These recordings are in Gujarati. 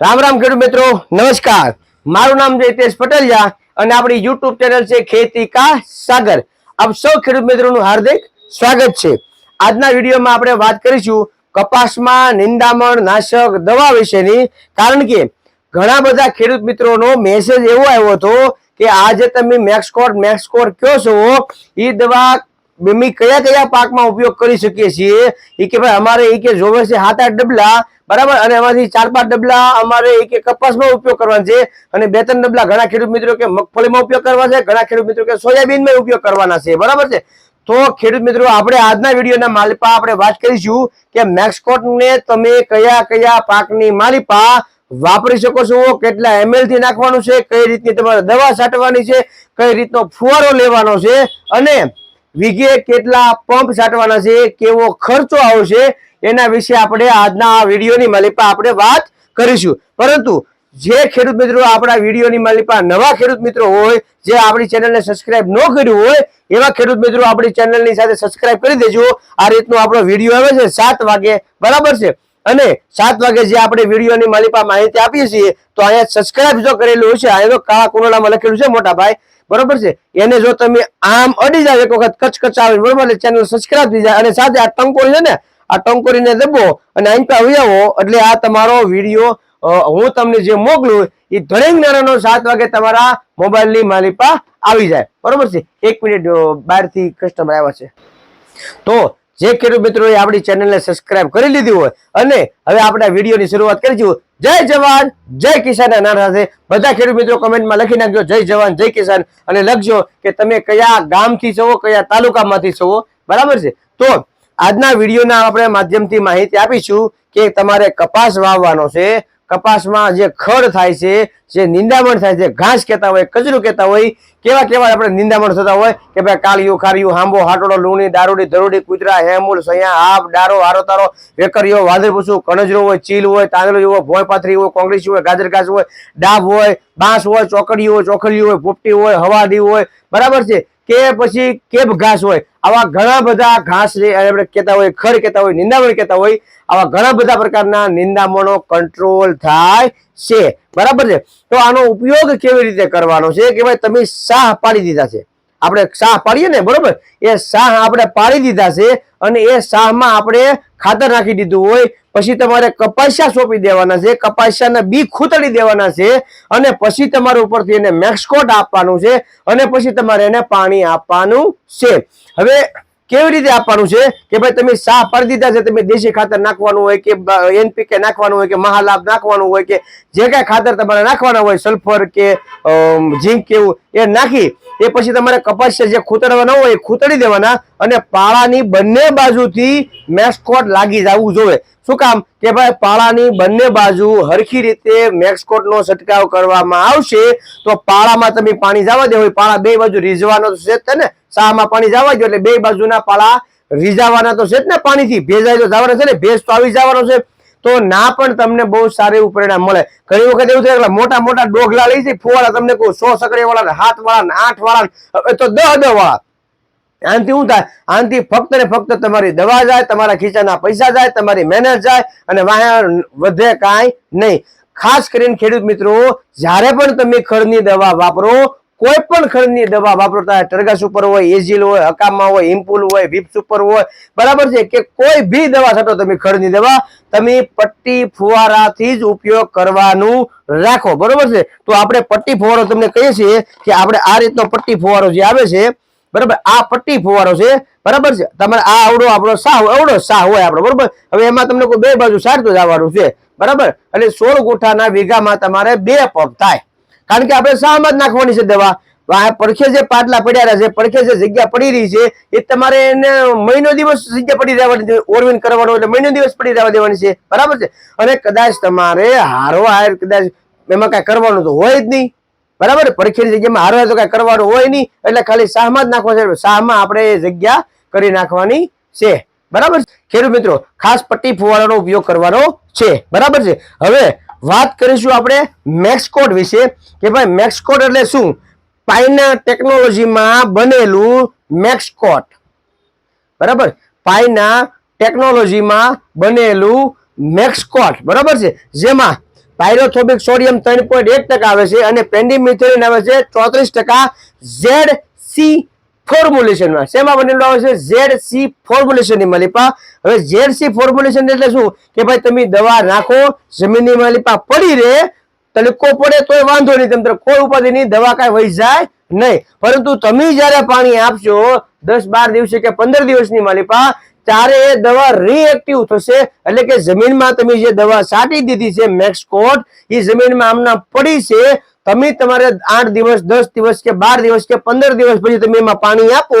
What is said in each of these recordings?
રામ રામ ખેડૂત મિત્રો, નમસ્કાર. મારું નામ છે હિતેશ પટેલિયા અને આપણી યુટ્યુબ ચેનલ છે ખેતી કા સાગર. આપ સૌ ખેડૂત મિત્રોનું હાર્દિક સ્વાગત છે. આજના વિડીયોમાં આપણે વાત કરીશું કપાસમાં નિંદામણ, નાશક, દવા વિશેની. કારણ કે ઘણા બધા ખેડૂત મિત્રોનો મેસેજ એવો આવ્યો હતો કે આજે તમે મેક્સકોર મેક્સકોર કયો છો? એ દવા અમે કયા કયા પાકમાં ઉપયોગ કરી શકીએ છીએ? એ કે ભાઈ અમારે એ કે જોવે છે સાત આઠ ડબલા, બરાબર? અને એમાંથી ચાર પાંચ ડબલા અમારે એ કે કપાસમાં ઉપયોગ કરવાના છે. અને બે ત્રણ ડબલા ઘણા ખેડૂત મિત્રો કે મગફળીમાં ઉપયોગ કરવા છે, ઘણા ખેડૂત મિત્રો કે સોયાબીનમાં ઉપયોગ કરવાના છે. બરાબર છે? તો ખેડૂત મિત્રો, આપણે આજના વિડીયોના માલિપા આપણે વાત કરીશું કે મેક્સકોટને તમે કયા કયા પાકની માલિપા વાપરી શકો છો, કેટલા એમએલથી નાખવાનું છે, કઈ રીતની તમારે દવા છાંટવાની છે, કઈ રીતનો ફુવારો લેવાનો છે, અને વીઘે કેટલા પંપ છાંટવાના છે, કેવો ખર્ચો આવશે, એના વિશે આપણે આજના આ વિડીયોની માલિપા આપણે વાત કરીશું. પરંતુ જે ખેડૂત મિત્રો આપણા વિડીયોની માલિપા નવા ખેડૂત મિત્રો હોય, જે આપણી ચેનલને સબસ્ક્રાઇબ ન કર્યું હોય, એવા ખેડૂત મિત્રો આપણી ચેનલની સાથે સબસ્ક્રાઇબ કરી દેજો. આ રીતનો આપણો વીડિયો આવે છે સાત વાગે, બરાબર છે? અને સાત વાગે જે આપણે વિડીયોની માલિપા માહિતી આપીએ છીએ, તો અહીંયા સબસ્ક્રાઇબ જો કરેલું હશે, અહીંયા કાળા કુંડામાં લખેલું છે મોટા ભાઈ બરોબર છે? એને જો તમે આમ અડી જાવ એક વખત કચકચ આવે બરોબર એટલે ચેનલ સબસ્ક્રાઇબ થઈ જાય અને સાથે આ ટંકોરી છે ને, આ ટંકોરીને દબો અને પા આવો એટલે આ તમારો વીડિયો હું તમને જે મોકલું, એ દરેક નાનાનો સાત વાગે તમારા મોબાઈલની માલિપા આવી જાય. બરોબર છે? એક મિનિટ બહારથી કસ્ટમર આવ્યા છે. તો જે ખેડૂત મિત્રોએ આપણી ચેનલને સબસ્ક્રાઇબ કરી લીધી હોય, અને હવે આપણે વિડીયોની શરૂઆત કરીશું જય જવાન, જય કિસાન ના સાથે. બધા ખેડૂત મિત્રો કમેન્ટમાં લખી નાખજો, જય જવાન, જય કિસાન. અને લખજો કે તમે કયા ગામથી છો, કયા તાલુકામાંથી છો. બરાબર છે? તો આજના વિડીયોના આપણે માધ્યમથી માહિતી આપીશું કે તમારે કપાસ વાવવાનો છે. કપાસમાં જે ખડ થાય છે, જે નિંદામણ થાય છે, ઘાસ કહેતા હોય કચરું કહેતા હોય, કેવા કેવા આપણે નિંદામણ થતા હોય કે ભાઈ કાળિયું, ખારિયું, હાંબો, હાટોડો, લૂણી, દારૂડી, ધરોડી, કૂતરા, હેમુલ, સૈયા આપ ડારો હારો તારો, વેકરીઓ વાદળપૂછું કણજરો હોય, ચીલ હોય તાંદળી હોય, ભોય પાથરી હોય કોંગ્રેસ હોય ગાજર ઘાસ હોય, ડાબ હોય, બાંસ હોય ચોકડી હોય ચોખડી હોય પોપટી હોય, હવાડી હોય, બરાબર છે? કે પછી કેબ ઘાસ હોય, આવા ઘણા બધા ઘાસ આપણે કહેતા હોય ખડ કહેતા હોય, નિંદામણ કહેતા હોય, આવા ઘણા બધા પ્રકારના નિંદામણો કંટ્રોલ થાય છે. બરાબર છે? તો આનો ઉપયોગ કેવી રીતે કરવાનો છે? કે ભાઈ તમે સાહ પાડી દીધા છે. આપણે સાહ પાડીએ ને, બરોબર? એ સાહ આપણે પાડી દીધા છે અને એ સાહમાં આપણે ખાતર નાખી દીધું હોય. પછી તમારે કપાસિયા સોંપી દેવાના છે, કપાસિયાના બી ખૂતડી દેવાના છે અને પછી તમારે ઉપરથી એને મેક્સકોટ આપવાનું છે અને પછી તમારે એને પાણી આપવાનું છે. હવે કેવી રીતે આપવાનું છે કે ભાઈ તમે સાહ પાડી દીધા છે, તમે દેશી ખાતર નાખવાનું હોય કે એનપીકે નાખવાનું હોય કે મહાલાભ નાખવાનું હોય કે જે કાંઈ ખાતર તમારે નાખવાના હોય, સલ્ફર કે ઝીંક કેવું એ નાખી એ પછી તમારે કપાસિયા જે ખૂતરવાના હોય એ ખૂતડી દેવાના અને પાળાની બંને બાજુથી મેક્સકોટ લાગી જવું જોઈએ. શું કામ? કે ભાઈ પાળાની બંને બાજુ હરખી રીતે મેક્સકોટનો છંટકાવ કરવામાં આવશે, તો પાળામાં તમે પાણી જવા દે હોય. પાળા બે બાજુ રીઝવાનો છે ને શામાં પાણી જવા દો એટલે બે બાજુના પાળા રીઝાવાના તો છે જ ને પાણીથી. ભેજાય તો જવાના છે ને. ભેજ તો આવી જવાનો છે. તો ના પણ તમને બહુ સારું એવું પરિણામ મળે. ઘણી વખત એવું થાય મોટા મોટા ડોગલા લઈ જાય ફુવાળા તમને કહું, સો સકડી વાળા હાથ વાળા આઠ વાળા હવે તો દહ દહ વાળા આનાથી શું થાય? આનાથી ફક્ત ને ફક્ત તમારી દવા જાય, તમારા ખીચાના પૈસા જાય, તમારી મહેનત જાય અને વાહન વધે કાંઈ નહીં. ખાસ કરીને ખેડૂત મિત્રો, જ્યારે પણ તમે ખડની દવા વાપરો કોઈ પણ ખંડની દવા વાપરતા ટરગાસ ઉપર હોય, એઝિલ હોય, હકામા હોય ઇમ્પુલ હોય, વિપ્સ ઉપર હોય, બરાબર છે કે કોઈ બી દવા છાંટો તમે ખંડની દવા તમે પટ્ટી ફુવારાથી જ ઉપયોગ કરવાનું રાખો, બરોબર છે? તો આપણે પટ્ટી ફુવારો તમને કહીએ છીએ કે આપણે આ રીતનો પટ્ટી ફુવારો જે આવે છે, બરાબર, આ પટ્ટી ફુવારો છે, બરાબર છે? તમારે આ આવડો આપણો સાહ એવડો સાહ હોય આપણો, બરોબર? હવે એમાં તમને કોઈ બે બાજુ સારતું જવાનું છે, બરાબર? એટલે સોળ ગુઠાના વીઘામાં તમારે બે પગ થાય. કારણ કે આપણે શામાં જ નાખવાની છે દવા. પડખે જે પાટલા પડ્યા છે, પડખે જે જગ્યા પડી રહી છે, એ તમારે એને મહિનો દિવસ જગ્યા પડી રહેવાની છે ઓરવીન કરવાનો એટલે મહિનો દિવસ પડી રહેવા દેવાની છે. બરાબર છે? અને કદાચ તમારે હારો હાર કદાચ એમાં કાંઈ કરવાનું તો હોય જ નહીં. બરાબર પડખેની જગ્યામાં હારવા તો કાંઈ કરવાનું હોય નહીં, એટલે ખાલી શાહમાં જ નાખવા છે. શાહમાં આપણે જગ્યા કરી નાખવાની છે. બરાબર ખેડૂત મિત્રો, ખાસ પટ્ટી ફુવારાનો ઉપયોગ કરવાનો છે. બરાબર છે? હવે વાત કરીશું આપણે મેક્સકોટ વિશે, કે ભાઈ મેક્સકોટ એટલે શું? પાઇના ટેકનોલોજીમાં બનેલું મેક્સકોટ. બરાબર? પાઇના ટેકનોલોજીમાં બનેલું મેક્સકોટ. બરાબર છે? જેમાં પાયરોથોબિક સોડિયમ ત્રણ પોઈન્ટ એક ટકા આવે છે અને પેન્ડિમિથિલિન આવે છે ચોત્રીસ ટકા. ઝેડ સી ફોર્મ્યુલેશનમાં શેમાં બનેલું આવે છે? ઝેડ સી ફોર્મ્યુલેશનની માલિપા. હવે ઝેડ સી ફોર્મ્યુલેશન એટલે શું? કે ભાઈ તમે દવા નાખો, જમીનની માલિપા પડી રહે, તડકો પડે તોય વાંધો નહીં. તમને કોઈ ઉપાધિ નહીં દવા કાંઈ વહી જાય નહીં. પરંતુ તમે જ્યારે પાણી આપશો, દસ બાર દિવસે કે પંદર દિવસની માલિપા, ત્યારે એ દવા રિએક્ટિવ થશે. એટલે કે જમીનમાં તમે જે દવા છાંટી દીધી છે મેક્સકોટ એ જમીનમાં આમના પડી છે તમે તમારે આઠ દિવસ, દસ દિવસ કે બાર દિવસ કે પંદર દિવસ પછી તમે એમાં પાણી આપો,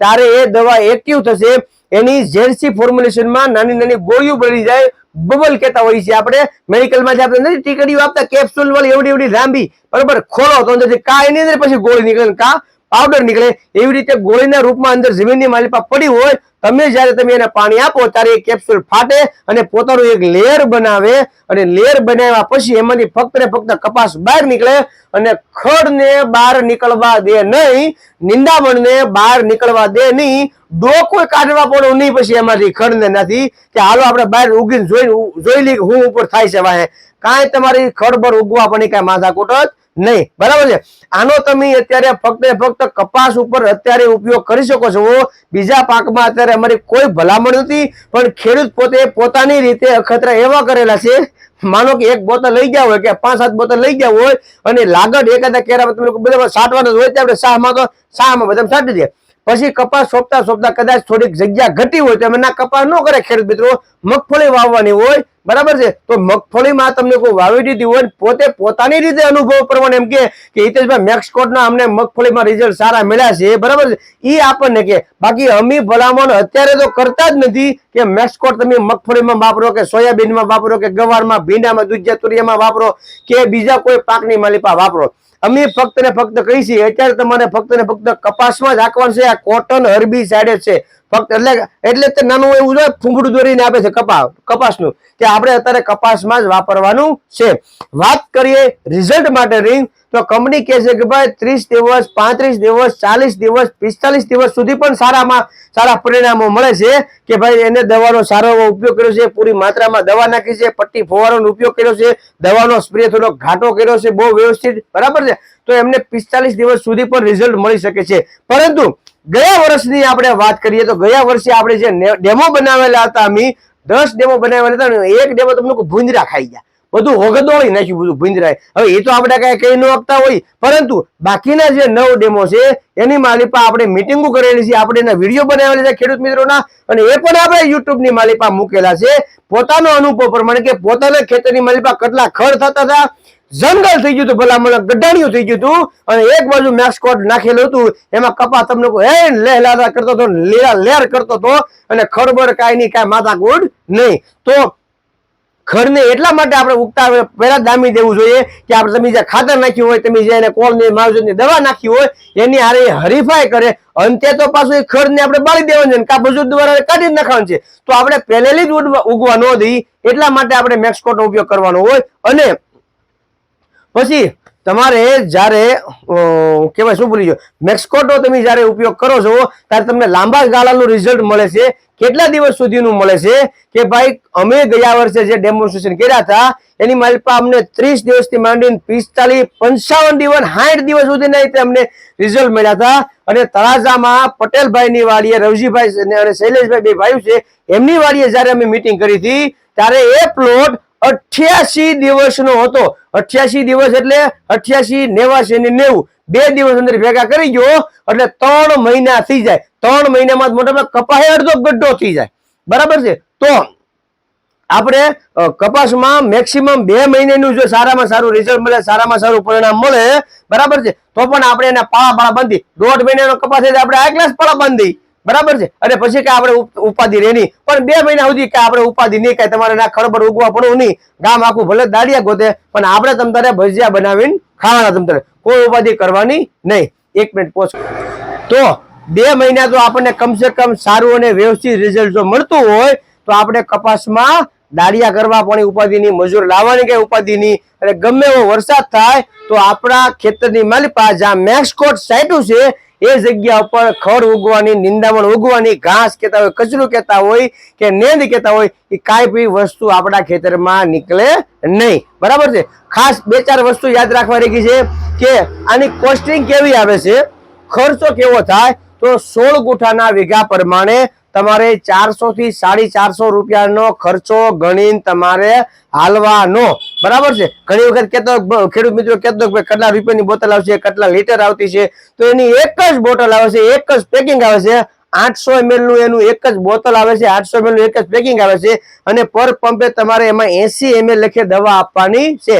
ત્યારે એ દવા એક્ટિવ થશે. એની ઝેરસી ફોર્મ્યુલેશનમાં નાની નાની ગોળીઓ બની જાય. બબલ કહેતા હોય છે આપણે. મેડિકલમાં જે આપણે નથી ટીકડીઓ આપતા કેપ્સ્યુલ વાળી એવડી એવડી લાંબી, બરોબર, ખોલો તો અંદરથી કા એની અંદર પછી ગોળી નીકળે કા? પાવડર નીકળે એવી રીતે ગોળીના રૂપમાં અંદર જમીનની માલિપા પડી હોય, તમે જ્યારે તમે એને પાણી આપો ત્યારે એ કેપ્સ્યુલ ફાટે અને પોતાનું એક લેયર બનાવે અને લેયર બનાવ્યા પછી એમાંથી ફક્ત ને ફક્ત કપાસ બહાર નીકળે અને ખડને બહાર નીકળવા દે નહીં, નિંદામણને બહાર નીકળવા દે નહીં ડોકો કાઢવા પડો નહીં, પછી એમાંથી ખડને નથી. કે હાલો આપણે બહાર ઉગીને જોઈ જોઈ લઈએ હું ઉપર થાય છે વાહે. કાંઈ તમારી ખડબર ઉગવા પણ કાંઈ માથાકૂટ જ નહીં. બરાબર છે? આનો તમે અત્યારે ફક્ત ફક્ત કપાસ ઉપર અત્યારે ઉપયોગ કરી શકો છો. બીજા પાકમાં અત્યારે અમારી કોઈ ભલામણ નથી, પણ ખેડૂત પોતે પોતાની રીતે અખતરા એવા કરેલા છે. માનો કે એક બોતલ લઈ ગયા હોય કે પાંચ સાત બોતલ લઈ ગયા હોય અને લાગડ એકાદા કેરામાં તમે સાટવાના હોય ત્યાં આપણે શાહમાં તો શાહમાં બધા સાટી દે. પછી કપાસ સોંપતા સોંપતા કદાચ થોડીક જગ્યા ઘટી હોય તો એમના કપાસ ન કરે. ખેડૂત મિત્રો, મગફળી વાવવાની હોય, બરાબર છે? તો મગફળીમાં તમને કોઈ વાવી દીધી હોય પોતે પોતાની રીતે અનુભવ પ્રમાણે એમ કે હિતેશભાઈ, મેક્સકોટના અમને મગફળીમાં રિઝલ્ટ સારા મળ્યા છે, બરાબર છે? એ આપણને કે, બાકી અમી ભલામણ અત્યારે તો કરતા જ નથી કે મેક્સકોટ તમે મગફળીમાં વાપરો કે સોયાબીનમાં વાપરો કે ગવારમાં, ભીંડામાં દૂધિયા તુરિયામાં વાપરો કે બીજા કોઈ પાકની માલિપા વાપરો. અમે ફક્ત ને ફક્ત કહી છીએ અત્યારે તમારે ફક્ત ને ફક્ત કપાસમાં જ રાખવાનું છે, આ કોટન હરબી સાઈડે છે. ફક્ત એટલે એટલે તે નાનું એવું છે ફૂંગડું દોરીને આપે છે કપાસ કપાસનું. કે આપણે અત્યારે કપાસમાં જ વાપરવાનું છે. વાત કરીએ રિઝલ્ટ માટેની તો કંપની કહે છે કે ભાઈ, ત્રીસ દિવસ, પાંત્રીસ દિવસ, ચાલીસ દિવસ, પિસ્તાલીસ દિવસ સુધી પણ સારામાં સારા પરિણામો મળે છે. કે ભાઈ, એને દવાનો સારો એવો ઉપયોગ કર્યો છે, પૂરી માત્રામાં દવા નાખી છે, પટ્ટી ફોવારોનો ઉપયોગ કર્યો છે, દવાનો સ્પ્રે થોડો ઘાટો કર્યો છે, બહુ વ્યવસ્થિત, બરાબર છે? તો એમને પિસ્તાલીસ દિવસ સુધી પણ રિઝલ્ટ મળી શકે છે. પરંતુ ગયા વર્ષની આપણે વાત કરીએ તો ગયા વર્ષે આપણે જે ડેમો બનાવેલા હતા, અમે દસ ડેમો બનાવેલા હતા એક ડેમો તમને ભૂંજરા ખાઈ ગયા. બધું હોગદોળી નાખ્યું, બધું ભૂંજરાય હવે એ તો આપણે કઈ કહી ન આપતા હોય, પરંતુ બાકીના જે નવ ડેમો છે, એની માલિપા આપણે મિટિંગો કરેલી છે, આપણે એના વીડિયો બનાવેલા છે ખેડૂત મિત્રોના, અને એ પણ આપણે યુટ્યુબની માલિપા મૂકેલા છે. પોતાનો અનુભવ પ્રમાણે કે પોતાના ખેતરની માલિપા કેટલા ખડ થતા હતા જંગલ થઈ ગયું હતું ભલામણ ગઢાણીઓ થઈ ગયું હતું અને એક બાજુ મેક્સકોટ નાખેલું હતું. એમાં કપા તમને કોઈ, હે, લહેલાદા કરતો હતો લેરા લેર કરતો હતો અને ખરબર કાંઈ નહીં, કાંઈ માથાકૂટ નહીં. તો ખરને એટલા માટે આપણે ઉગતા પહેલા દામી દેવું જોઈએ કે આપણે તમે જે ખાતર નાખ્યું હોય, તમે જે એને કોલની માવજતની દવા નાખી હોય, એની હારે હરીફાઈ કરે. અંતે તો પાછું એ ખરને આપણે બાળી દેવાનું છે કાં મજૂર દ્વારા કાઢી જ નાખવાનું છે. તો આપણે પહેલેથી જ ઉગવા ન દઈ. એટલા માટે આપણે મેક્સકોટનો ઉપયોગ કરવાનો હોય. અને પછી તમારે જ્યારે કહેવાય, શું ભૂલી ગયો? મેક્સકોટનો તમે જ્યારે ઉપયોગ કરો છો, ત્યારે તમને લાંબા ગાળાનું રિઝલ્ટ મળે છે. કેટલા દિવસ સુધીનું મળે છે? કે ભાઈ, અમે ગયા વર્ષે જે ડેમોન્સ્ટ્રેશન કર્યા હતા, એની માલિપા અમને ત્રીસ દિવસથી માંડીને પિસ્તાલીસ, પંચાવન દિવસ, સાઠ દિવસ સુધીના રીતે અમને રિઝલ્ટ મળ્યા હતા. અને તળાજામાં પટેલભાઈની વાડીએ, રવજીભાઈ અને શૈલેષભાઈ બે ભાઈઓ છે, એમની વાડીએ જ્યારે અમે મિટિંગ કરી હતી, ત્યારે એ પ્લોટ અઠ્યાસી દિવસનો હતો. અઠ્યાસી દિવસ એટલે અઠ્યાસી નેવાસી ને નેવું. બે દિવસ અંદર ભેગા કરી ગયો, એટલે ત્રણ મહિના થઈ જાય. ત્રણ મહિનામાં મોટા કપાય અડધો ગડ્ઢો થઈ જાય. બરાબર છે? તો આપણે કપાસમાં મેક્સિમમ બે મહિનાનું જો સારામાં સારું રિઝલ્ટ મળે, સારામાં સારું પરિણામ મળે, બરાબર છે? તો પણ આપણે એના પાળા પાળા બાંધી, દોઢ મહિનાનો કપાસ આપણે આ ક્લાસ પાળા બાંધી બરાબર છે? અને પછી કે આપણે ઉપ- ઉપાધિ નહીં. પણ બે મહિના સુધી કે આપણે ઉપાધિ નહીં, કાંઈ તમારે ના ખડબર ઉગવા પડવું નહીં. ગામ આખું ભલે દાડિયા ગોતે, પણ આપણે તમ તારે ભજીયા બનાવીને ખાવાના તમ તારે. કોઈ ઉપાધિ કરવાની નહીં. એક મિનિટ પોચ તો બે મહિના તો આપણને કમસે કમ સારું અને વ્યવસ્થિત રિઝલ્ટ જો મળતું હોય, તો આપણે કપાસમાં દાળિયા કરવા પણ ઉપાધિની મજૂર લાવવાની કે ઉપાધિની? અને ગમે એવો વરસાદ થાય, તો આપણા ખેતરની માલિપા જ્યાં મેક્સકોટ સાઈટું છે એ જગ્યા ઉપર ખડ ઉગવાની, નિંદામણ ઉગવાની, ઘાસ કહેતા હોય, કચરું કહેતા હોય કે નેંદ કહેતા હોય, એ કાંઈ બી વસ્તુ આપણા ખેતરમાં નીકળે નહીં. બરાબર છે? ખાસ બે ચાર વસ્તુ યાદ રાખવા રહી છે કે આની કોસ્ટિંગ કેવી આવે છે? ખર્ચો કેવો થાય? તો સોળ ગુઠાના વીઘા પ્રમાણે તમારે ચારસો થી સાડી ચારસો રૂપિયાનો ખર્ચો ગણીને તમારે હાલવાનો. બરાબર છે? ઘણી વખત કેતો ખેડૂત મિત્રો કેતો ભાઈ કેટલા રૂપિયાની બોટલ આવશે, કેટલા લીટર આવતી છે, તો એની એક જ બોટલ આવે છે, એક જ પેકિંગ આવે છે. આઠસો એમએલનું એનું એક જ બોટલ આવે છે, આઠસો એમએલનું એક જ પેકિંગ આવે છે અને પર પંપે તમારે એમાં એસી એમએલ લખે દવા આપવાની છે.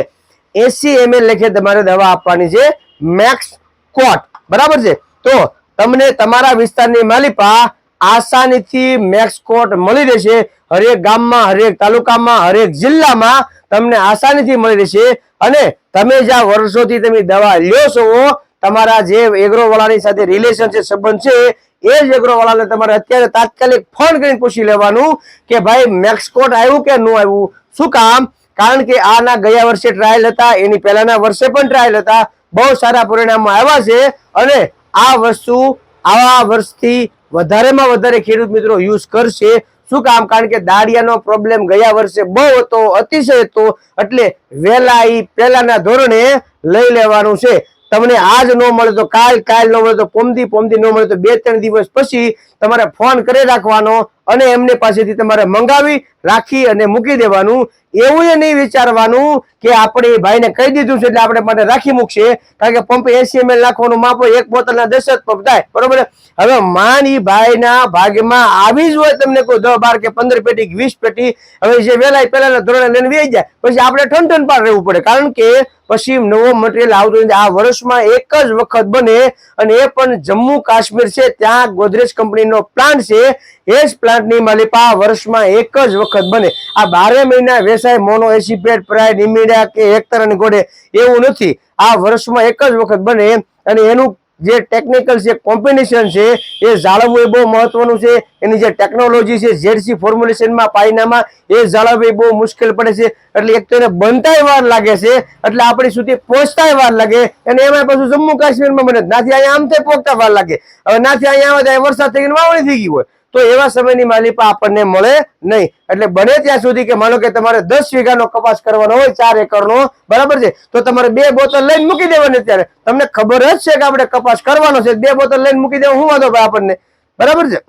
એસી એમએલ લખે તમારે દવા આપવાની છે, મેક્સ કોટ. બરાબર છે? તો તમને તમારા વિસ્તારની માલિપા આસાનીથી મેક્સ કોટ મળી રહેશે. હરેક ગામમાં, હરેક તાલુકામાં, હરેક જિલ્લામાં તમને આસાનીથી મળી રહેશે. અને તમે જ્યાં વર્ષોથી તમે દવા લ્યો છો, તમારા જે એગ્રોવાળાની સાથે રિલેશન છે સંબંધ છે, એ જ એગ્રોવાળાને તમારે અત્યારે તાત્કાલિક ફોન કરીને પૂછી લેવાનું કે ભાઈ મેક્સકોટ આવ્યું કે ન આવ્યું? શું કામ? કારણ કે આના ગયા વર્ષે ટ્રાયલ હતા, એની પહેલાના વર્ષે પણ ટ્રાયલ હતા. બહુ સારા પરિણામો આવ્યા છે. અને આ વસ્તુ આવા વર્ષથી વધારેમાં વધારે ખેડૂત મિત્રો યુઝ કરશે. શું કામ? કારણ કે દાળિયાનો પ્રોબ્લેમ ગયા વર્ષે બહુ હતો, અતિશય હતો. એટલે વહેલા એ પહેલાના ધોરણે લઈ લેવાનું છે. તમને આજ ન મળે તો કાલ કાલ ન મળે તો પોમદી પોમદી ન મળે તો બે, ત્રણ દિવસ પછી તમારે ફોન કરી રાખવાનો અને એમની પાસેથી તમારે મંગાવી રાખી અને મૂકી દેવાનું. એવું એ નહીં વિચારવાનું કે આપણે ભાઈને કહી દીધું છે એટલે આપણે માટે રાખી મૂકશે. કારણ કે પંપ એસી એમએલ નાખવાનું માપો, એક બોતલના દસ જ પંપ થાય. બરોબર? હવે માન ઈ ભાઈના ભાગમાં આવી જ હોય તમને કોઈ દસ બાર કે પંદર પેટી વીસ પેટી, હવે જે વહેલા પહેલાના ધોરણે લઈને વેચી જાય, પછી આપણે ઠન ઠન પાર રહેવું પડે. કારણ કે પછી નવો મટીરિયલ આવતું નથી. આ વર્ષમાં એક જ વખત બને અને એ પણ જમ્મુ કાશ્મીર છે, ત્યાં ગોદરેજ કંપનીનો પ્લાન્ટ છે, એ જ પ્લાન્ટની માલિપા વર્ષમાં એક જ વખત બને. આ બારે મહિના વેસાય મોનો એસિપેટ, પ્રાઇડ, ઇમિડિયા કે હેક્ટર અને ગોડે એવું નથી. આ વર્ષમાં એક જ વખત બને અને એનું જે ટેકનિકલ છે કોમ્બિનેશન છે, એ જાળવવું એ બહુ મહત્વનું છે. એની જે ટેકનોલોજી છે, ઝેડસી ફોર્મ્યુલેશનમાં પાયનામાં, એ જાળવવી બહુ મુશ્કેલ પડે છે. એટલે એક તો એને બનતાય વાર લાગે છે, એટલે આપણી સુધી પહોંચતાય વાર લાગે. અને એમાં પાછું જમ્મુ કાશ્મીરમાં બને નાથી અહીંયા આમ તે પહોંચતા વાર લાગે. હવે નાથી અહીંયા આવે ત્યાં વરસાદ થઈ ગયો વાવણી થઈ ગઈ હોય. તો એવા સમયની માલિપા આપણને મળે નહીં. એટલે બને ત્યાં સુધી કે માનો કે તમારે દસ વીઘાનો કપાસ કરવાનો હોય, ચાર એકરનો, બરાબર છે? તો તમારે બે બોતલ લઈને મૂકી દેવાની અત્યારે. તમને ખબર જ છે કે આપણે કપાસ કરવાનો છે. બે બોતલ લઈને મૂકી દેવા, હું વાંધો, ભાઈ, આપણને. બરાબર છે?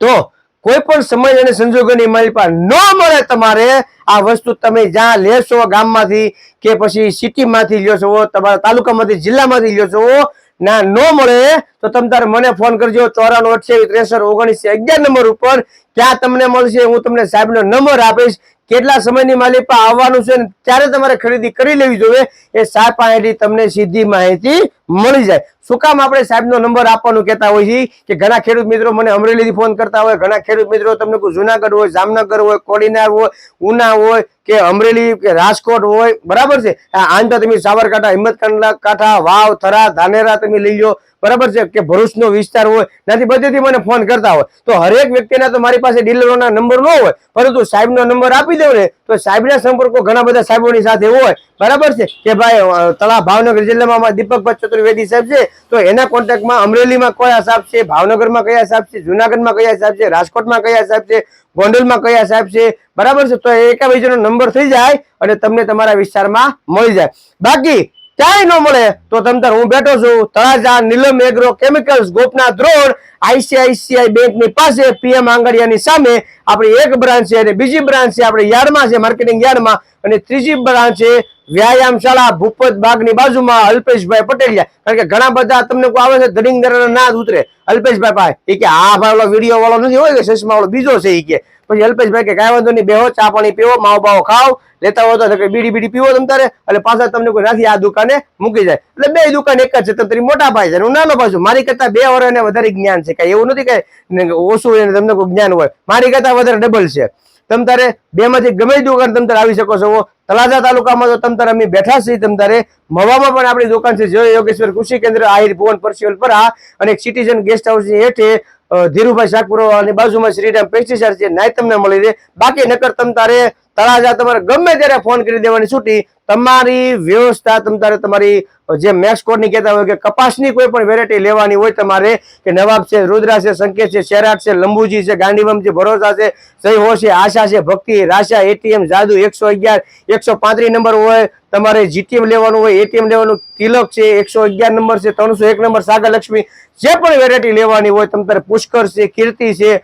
તો કોઈ પણ સમય અને સંજોગોની માલિપા ન મળે તમારે આ વસ્તુ તમે જ્યાં લેશો ગામમાંથી કે પછી સિટીમાંથી લ્યો છો, તમારા તાલુકામાંથી, જિલ્લામાંથી લ્યો છો, ના, ન મળે તો તમે તારે મને ફોન કરજો ચોરાણું અઠ્યાવીસ, ત્રેસઠ, ઓગણીસ, અગિયાર નંબર ઉપર. ક્યાં તમને મળશે હું તમને સાહેબનો નંબર આપીશ. કેટલા સમયની માલિપા આવવાનું છે ત્યારે તમારે ખરીદી કરી લેવી જોઈએ. એ સાહેબ પાસેથી તમને સીધી માહિતી મળી જાય. શું કામ આપણે સાહેબનો નંબર આપવાનું કહેતા હોય કે ઘણા ખેડૂત મિત્રો મને અમરેલીથી ફોન કરતા હોય, ઘણા ખેડૂત મિત્રો તમને કોઈ જુનાગઢ હોય, જામનગર હોય, કોડીનાર હોય, ઉના હોય, કે અમરેલી, કે રાજકોટ હોય, બરાબર છે? આ તો તમે સાબરકાંઠા હિંમત કાંઠા વાવ, થરા, ધાનેરા તમે લઈ લો બરાબર છે? કે ભરૂચનો વિસ્તાર હોય, ત્યાંથી બધેથી મને ફોન કરતા હોય. તો હરેક વ્યક્તિના તો મારી પાસે ડીલરોના નંબર ન હોય, પરંતુ સાહેબનો નંબર આપી દઉં ને, તો સાહેબના સંપર્કો ઘણા બધા સાહેબોની સાથે હોય. બરાબર છે? કે ભાઈ તળા ભાવનગર જિલ્લામાં દીપકભાઈ ચતુર્વેદી સાહેબ છે, તો એના કોન્ટેક્ટમાં અમરેલીમાં કયા સાહેબ છે, ભાવનગરમાં કયા સાહેબ છે, જુનાગઢમાં કયા સાહેબ છે, રાજકોટમાં કયા સાહેબ છે, ગોંડલમાં કયા સાહેબ છે, બરાબર છે? તો એકાબીજાનો નંબર થઈ જાય અને તમને તમારા વિસ્તારમાં મળી જાય. બાકી ક્યાંય ન મળે તો તમતર હું બેઠો છું તળાજા નીલમ એગ્રો કેમિકલ્સ ગોપના રોડ આઈસીઆઈસીઆઈ બેંકની પાસે પીએમ આંગડિયાની સામે આપણી એક બ્રાન્ચ છે અને બીજી બ્રાન્ચ છે આપણે યાર્ડમાં છે, માર્કેટિંગ યાર્ડમાં. અને ત્રીજી બ્રાન્ચ છે વ્યાયામ શાળા ભૂપત બાગની બાજુમાં અલ્પેશભાઈ પટેલિયા. કારણ કે ઘણા બધા તમને કોઈ આવે છે ધડિંગ દરાના ના જ ઉતરે. અલ્પેશભાઈ પાસે. એ કે આ ભાઈ વીડિયો વાળો નથી હોય કે, ચશ્મા વાળો બીજો છે એ કે. પછી અલ્પેશભાઈ કે, કાંઈ વાંધો નહીં, બેહો, ચા પાણી પીવો, માવો બાવો ખાવ લેતા હોય તો બીડી બીડી પીવો તમ તારે. એટલે પાછા તમને કોઈ નથી આ દુકાને મૂકી જાય. એટલે બે દુકાન એક જ છે, તમે મોટા ભાઈ છે હું નાનો ભાઈ છું. મારી કરતા બે વર્ષ એને વધારે જ્ઞાન કઈ એવું નથી કે ઓછું એને તમને કોઈ જ્ઞાન હોય. મારી કરતા વધારે ડબલ છે. તમ તારે બે માંથી ગમે દુકાન તમ તારે આવી શકો છો. તળાજા તાલુકામાં તો તમ તારે અમે બેઠા છીએ, તમ તારે મવામાં પણ આપણી દુકાન છે. જય યોગેશ્વર કૃષિ કેન્દ્ર, આહિર ભુવન પર. આ અને સિટીઝન ગેસ્ટ હાઉસ હેઠે ધીરુભાઈ શાકપુરો અને બાજુમાં શ્રીરામ પેસ્ટિસાઇડ છે. નાય તમને મળી રહે. બાકી નકર તમ તારે તળાજા તમારે ગમે ત્યારે ફોન કરી દેવાની છૂટી. તમારી વ્યવસ્થા તમ તારે તમારી જે મેક્સ કોડની કહેતા હોય કે કપાસની કોઈ પણ વેરાયટી લેવાની હોય તમારે કે નવાબ છે, રુદ્રા છે, સંકેત છે, શેરાટ છે, લંબુજી છે ગાંડીવમ છે, ભરોસા છે જય હો છે, આશા છે, ભક્તિ રાશા એટીએમ, જાદુ, એકસો અગિયાર, એકસો પાંત્રીસ નંબર હોય, તમારે જીટીએમ લેવાનું હોય, એટીએમ લેવાનું, તિલક છે, એકસો અગિયાર નંબર છે ત્રણસો એક નંબર સાગર લક્ષ્મી જે પણ વેરાયટી લેવાની હોય તમારે પુષ્કર છે, કીર્તિ છે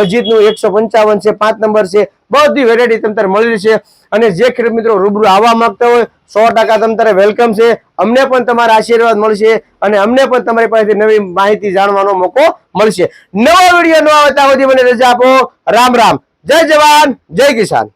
અજીતનું એકસો પંચાવન છે, પાંચ નંબર છે, બધી વેરાયટી તમારે મળી છે. અને જે ખેડૂત મિત્રો રૂબરૂ આવવા માંગતા હોય, સો ટકા તમારે વેલકમ છે. અમને પણ તમારા આશીર્વાદ મળશે અને અમને પણ તમારી પાસેથી નવી માહિતી જાણવાનો મોકો મળશે. નવા વીડિયો ન આવતા મને રજા આપો. રામ રામ. જય જવાન, જય કિસાન.